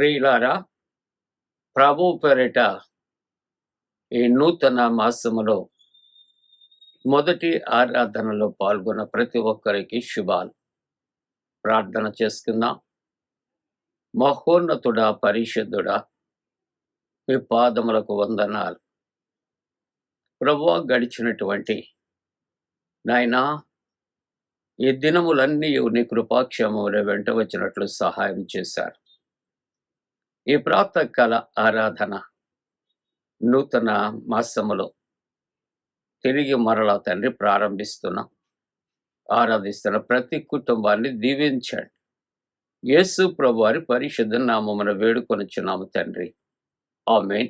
ప్రియులారా ప్రభు పేరిట ఈ నూతన మాసములో మొదటి ఆరాధనలో పాల్గొన్న ప్రతి ఒక్కరికి శుభాలు. ప్రార్థన చేసుకుందాం. మహోన్నతుడా పరిశుద్ధుడా మీ పాదములకు వందనాలు. ప్రభు గడిచినటువంటి నాయనా ఈ దినములన్నీ నీ కృపాక్షేమంలో వెంట వచ్చినట్లు సహాయం చేశారు. ఈ ప్రాతకాల ఆరాధన నూతన మాసములో తిరిగి మరలా తండ్రి ప్రారంభిస్తున్నాం. ఆరాధిస్తున్న ప్రతి కుటుంబాన్ని దీవించండి. యేసు ప్రభు వారి పరిశుద్ధ నామమున వేడుకొనిచున్నాము తండ్రి. ఆమె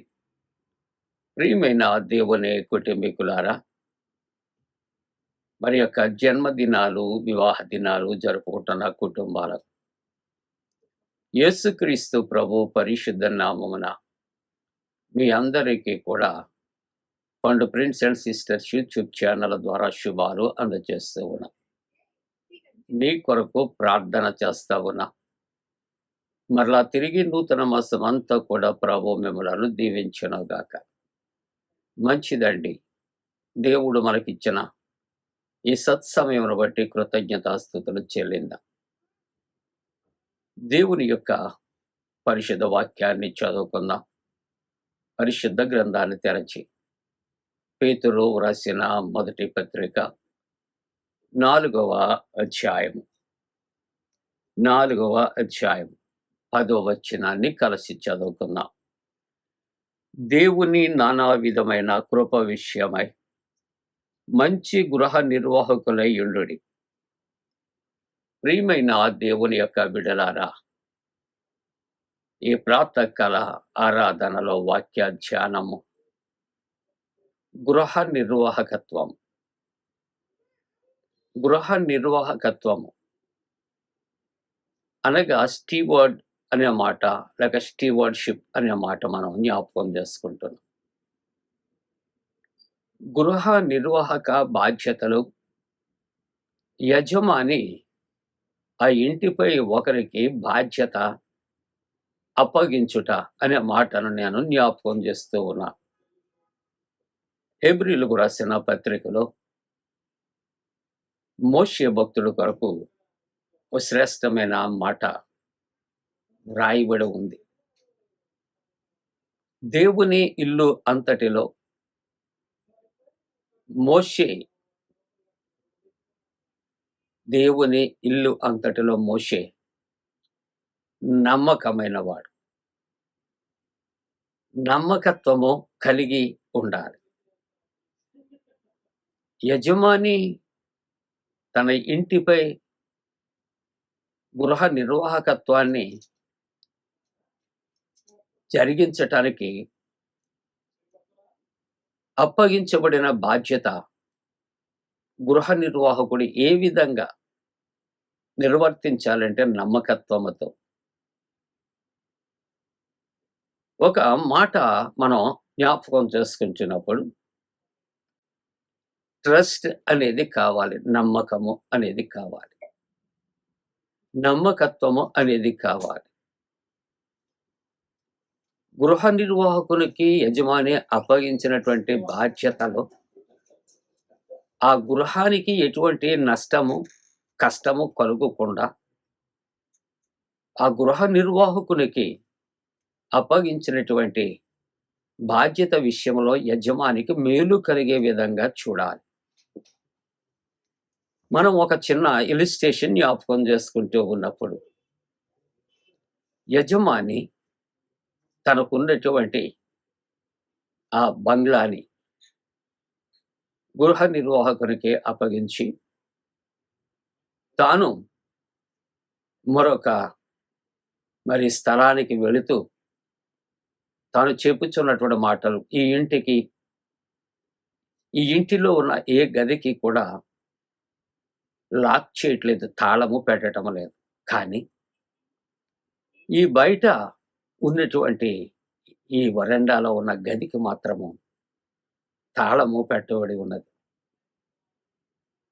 ప్రియమైన దేవుని కుటుంబీకులారా మరి యొక్క జన్మదినాలు వివాహ దినాలు జరుపుకుంటున్న కుటుంబాలకు యేసుక్రీస్తు ప్రభు పరిశుద్ధ నామమున మీ అందరికీ కూడా Pandu prince and sisters YouTube channel ద్వారా శుభాలు అందజేస్తూ ఉన్నా. మీ కొరకు ప్రార్థన చేస్తా ఉన్నా. మరలా తిరిగి నూతన మాసం అంతా కూడా ప్రభు మిమ్మలను దీవించనుగాక మంచిదండి. దేవుడు మనకిచ్చిన ఈ సత్సమయమును బట్టి కృతజ్ఞతాస్థుతులు చెల్లిందాం. దేవుని యొక్క పరిశుద్ధ వాక్యాన్ని చదువుకుందాం. పరిశుద్ధ గ్రంథాన్ని తెరచి. పేతురు వ్రాసిన మొదటి పత్రిక నాలుగవ అధ్యాయము. నాలుగవ అధ్యాయం పదవ వచనాన్ని కలిసి చదువుకుందాం. దేవుని నానా విధమైన కృప విషయమై మంచి గృహ నిర్వాహకులై ఉండుడి. ప్రియమైన దేవుని యొక్క బిడలారా ఈ ప్రాతకాల ఆరాధనలో వాక్య ధ్యానము గృహ నిర్వాహకత్వం. గృహ నిర్వాహకత్వము. అనగా స్టీవర్డ్ అనే మాట లేక స్టీవర్డ్షిప్ అనే మాట మనం జ్ఞాపకం చేసుకుంటున్నాం. గృహ నిర్వాహక బాధ్యతలు యజమాని ఆ ఇంటిపై ఒకరికి బాధ్యత అప్పగించుట అనే మాటను నేను జ్ఞాపకం చేస్తూ ఉన్నా. హెబ్రిలకు రాసిన పత్రికలో మోష్య భక్తుడు కొరకు ఓ శ్రేష్టమైన మాట రాయబడి ఉంది. దేవుని ఇల్లు అంతటిలో మోషే దేవుని ఇల్లు అంతటిలో మోసే నమ్మకమైన వాడు నమ్మకత్వము కలిగి ఉండాలి. యజమాని తన ఇంటిపై గృహ నిర్వాహకత్వాన్ని జరిగించటానికి అప్పగించబడిన బాధ్యత గృహ నిర్వాహకుడు ఏ విధంగా నిర్వర్తించాలంటే నమ్మకత్వముతో. ఒక మాట మనం జ్ఞాపకం చేసుకుంటున్నప్పుడు ట్రస్ట్ అనేది కావాలి నమ్మకము అనేది కావాలి. నమ్మకత్వము అనేది కావాలి. గృహ నిర్వాహకునికి యజమాని అప్పగించినటువంటి బాధ్యతలు ఆ గృహానికి ఎటువంటి నష్టము కష్టము కలుగకుండా ఆ గృహ నిర్వాహకునికి అప్పగించినటువంటి బాధ్యత విషయంలో యజమానికి మేలు కలిగే విధంగా చూడాలి. మనం ఒక చిన్న ఇలిస్టేషన్ జ్ఞాపకం చేసుకుంటూ ఉన్నప్పుడు యజమాని తనకున్నటువంటి ఆ బంగ్లాని గృహ నిర్వాహకునికి అప్పగించి తాను మరొక మరి స్థలానికి వెళుతూ తాను చెప్పుచున్నటువంటి మాటలు ఈ ఇంటికి ఈ ఇంటిలో ఉన్న ఏ గదికి కూడా లాక్ చేయట్లేదు తాళము పెట్టడం లేదు. కానీ ఈ బయట ఉన్నటువంటి ఈ వరండాలో ఉన్న గదికి మాత్రము తాళము పెట్టబడి ఉన్నది.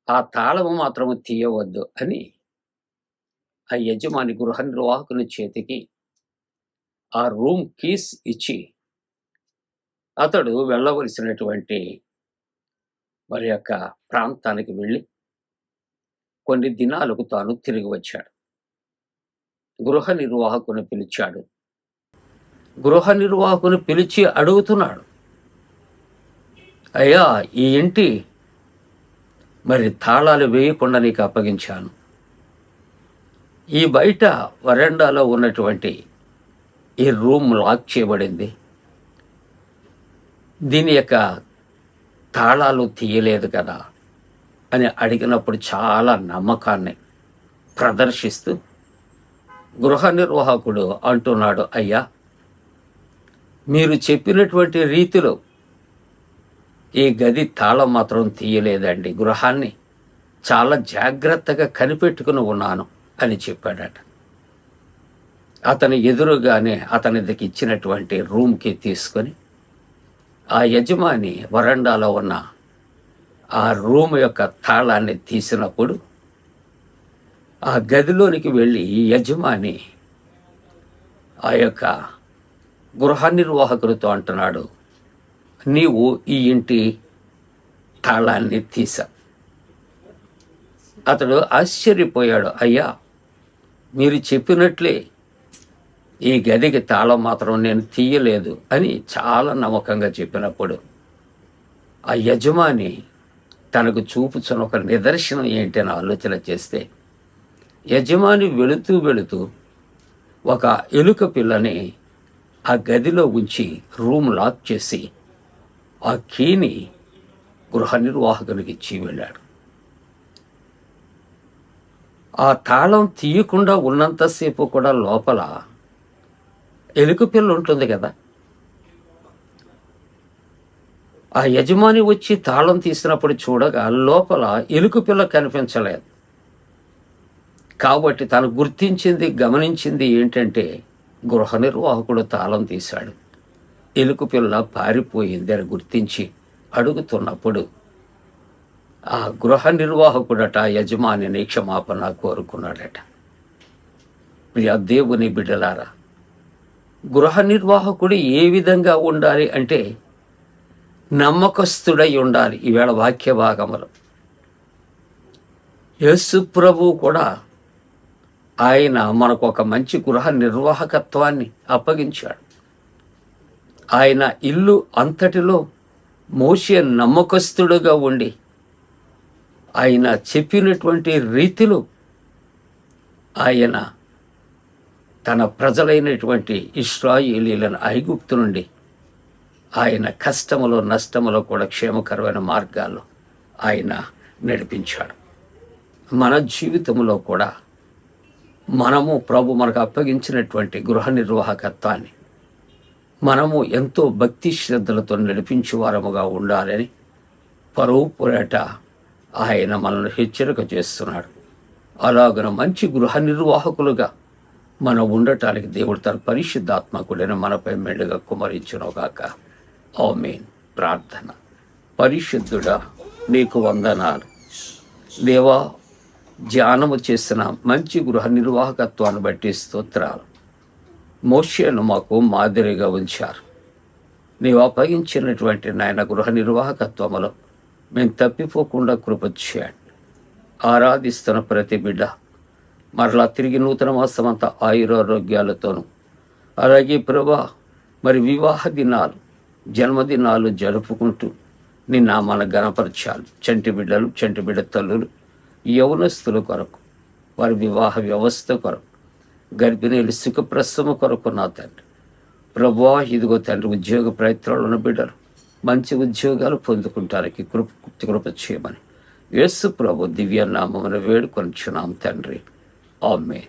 ఆ తాళము మాత్రము తీయవద్దు అని ఆ యజమాని గృహ నిర్వాహకుని చేతికి ఆ రూమ్ కీస్ ఇచ్చి అతడు వెళ్ళవలసినటువంటి మరి యొక్క ప్రాంతానికి వెళ్ళి కొన్ని దినాలకు తాను తిరిగి వచ్చాడు. గృహ నిర్వాహకుని పిలిచాడు. గృహ నిర్వాహకుని పిలిచి అడుగుతున్నాడు. అయ్యా ఈ ఇంటి మరి తాళాలు వేయకుండా నీకు అప్పగించాను. ఈ బయట వరండాలో ఉన్నటువంటి ఈ రూమ్ లాక్ చేయబడింది. దీని యొక్క తాళాలు తీయలేదు కదా అని అడిగినప్పుడు చాలా నమ్మకాన్ని ప్రదర్శిస్తూ గృహ నిర్వాహకుడు అంటున్నాడు అయ్యా మీరు చెప్పినటువంటి రీతిలో ఈ గది తాళం మాత్రం తీయలేదండి. గృహాన్ని చాలా జాగ్రత్తగా కనిపెట్టుకుని ఉన్నాను అని చెప్పాడట. అతని ఎదురుగానే అతనికి ఇచ్చినటువంటి రూమ్కి తీసుకొని ఆ యజమాని వరండాలో ఉన్న ఆ రూమ్ యొక్క తాళాన్ని తీసినప్పుడు ఆ గదిలోనికి వెళ్ళి ఈ యజమాని ఆ యొక్క గృహ నిర్వాహకుడితో అంటున్నాడు నీవు ఈ ఇంటి తాళాన్ని తీసా. అతడు ఆశ్చర్యపోయాడు. అయ్యా మీరు చెప్పినట్లే ఈ గదికి తాళం మాత్రం నేను తీయలేదు అని చాలా నమ్మకంగా చెప్పినప్పుడు ఆ యజమాని తనకు చూపుచున్న ఒక నిదర్శనం ఏంటి అని ఆలోచన చేస్తే యజమాని వెళుతూ వెళుతూ ఒక ఎలుక పిల్లని ఆ గదిలో ఉంచి రూమ్ లాక్ చేసి ఆ కీని గృహ నిర్వాహకునికి ఇచ్చి వెళ్ళాడు. ఆ తాళం తీయకుండా ఉన్నంతసేపు కూడా లోపల ఎలుక పిల్ల ఉంటుంది కదా. ఆ యజమాని వచ్చి తాళం తీసినప్పుడు చూడగా లోపల ఎలుక పిల్ల కనిపించలేదు. కాబట్టి తను గుర్తించింది గమనించింది ఏంటంటే గృహ నిర్వాహకుడు తాళం తీశాడు. ఎలుక పిల్ల పారిపోయింది అని గుర్తించి అడుగుతున్నప్పుడు ఆ గృహ నిర్వాహకుడట యజమానిని క్షమాపణ కోరుకున్నాడట. ప్రియ దేవుని బిడ్డలారా గృహ నిర్వాహకుడు ఏ విధంగా ఉండాలి అంటే నమ్మకస్తుడై ఉండాలి ఈవేళ వాక్య భాగములు. యేసు ప్రభు కూడా ఆయన మనకు ఒక మంచి గృహ నిర్వాహకత్వాన్ని అప్పగించాడు. ఆయన ఇల్లు అంతటిలో మోషే నమ్మకస్తుడుగా ఉండి ఆయన చెప్పినటువంటి రీతిలో ఆయన తన ప్రజలైనటువంటి ఇస్రాయేలీలను ఐగుప్తు నుండి ఆయన కష్టములో నష్టములో కూడా క్షేమకరమైన మార్గాల్లో ఆయన నడిపించాడు. మన జీవితంలో కూడా మనము ప్రభు మనకు అప్పగించినటువంటి గృహ నిర్వాహకత్వాన్ని మనము ఎంతో భక్తి శ్రద్ధలతో నడిపించే వారముగా ఉండాలని పరువు పురట ఆయన మనల్ని హెచ్చరిక చేస్తున్నాడు. అలాగన మంచి గృహ నిర్వాహకులుగా మనం ఉండటానికి దేవుడు తన పరిశుద్ధాత్మకుడైన మనపై మెండుగా కుమరించునుగాక. ఆమేన్. ప్రార్థన. పరిశుద్ధుడా నీకు వందనాలు. దేవా ధ్యానము చేసిన మంచి గృహ నిర్వాహకత్వాన్ని బట్టి స్తోత్రాలు. మోషేను మాకు మాదిరిగా ఉంచారు. నీవు అప్పగించినటువంటి నాయన గృహ నిర్వాహకత్వములో మేము తప్పిపోకుండా కృప చేయండి. ఆరాధిస్తున్న ప్రతి బిడ్డ మరలా తిరిగి నూతన మాసమంతా ఆయురారోగ్యాలతోనూ అలాగే ప్రభా మరి వివాహ దినాలు జన్మదినాలు జరుపుకుంటూ నిన్న మన గణపరచాలి. చంటి బిడ్డలు చంటి బిడ్డ తల్లులు యవనస్తుల కొరకు వారి వివాహ వ్యవస్థ కొరకు గర్భిణీలు సుఖప్రసము కొరకు నా తండ్రి. ప్రభా ఇదిగో తండ్రి ఉద్యోగ ప్రయత్నాలు ఉన్న బిడ్డలు మంచి ఉద్యోగాలు పొందుకుంటానికి కృప కృప చేయమని. యేసు ప్రభు దివ్య నామమున వేడుకొనిచున్నాం తండ్రి. ఆమె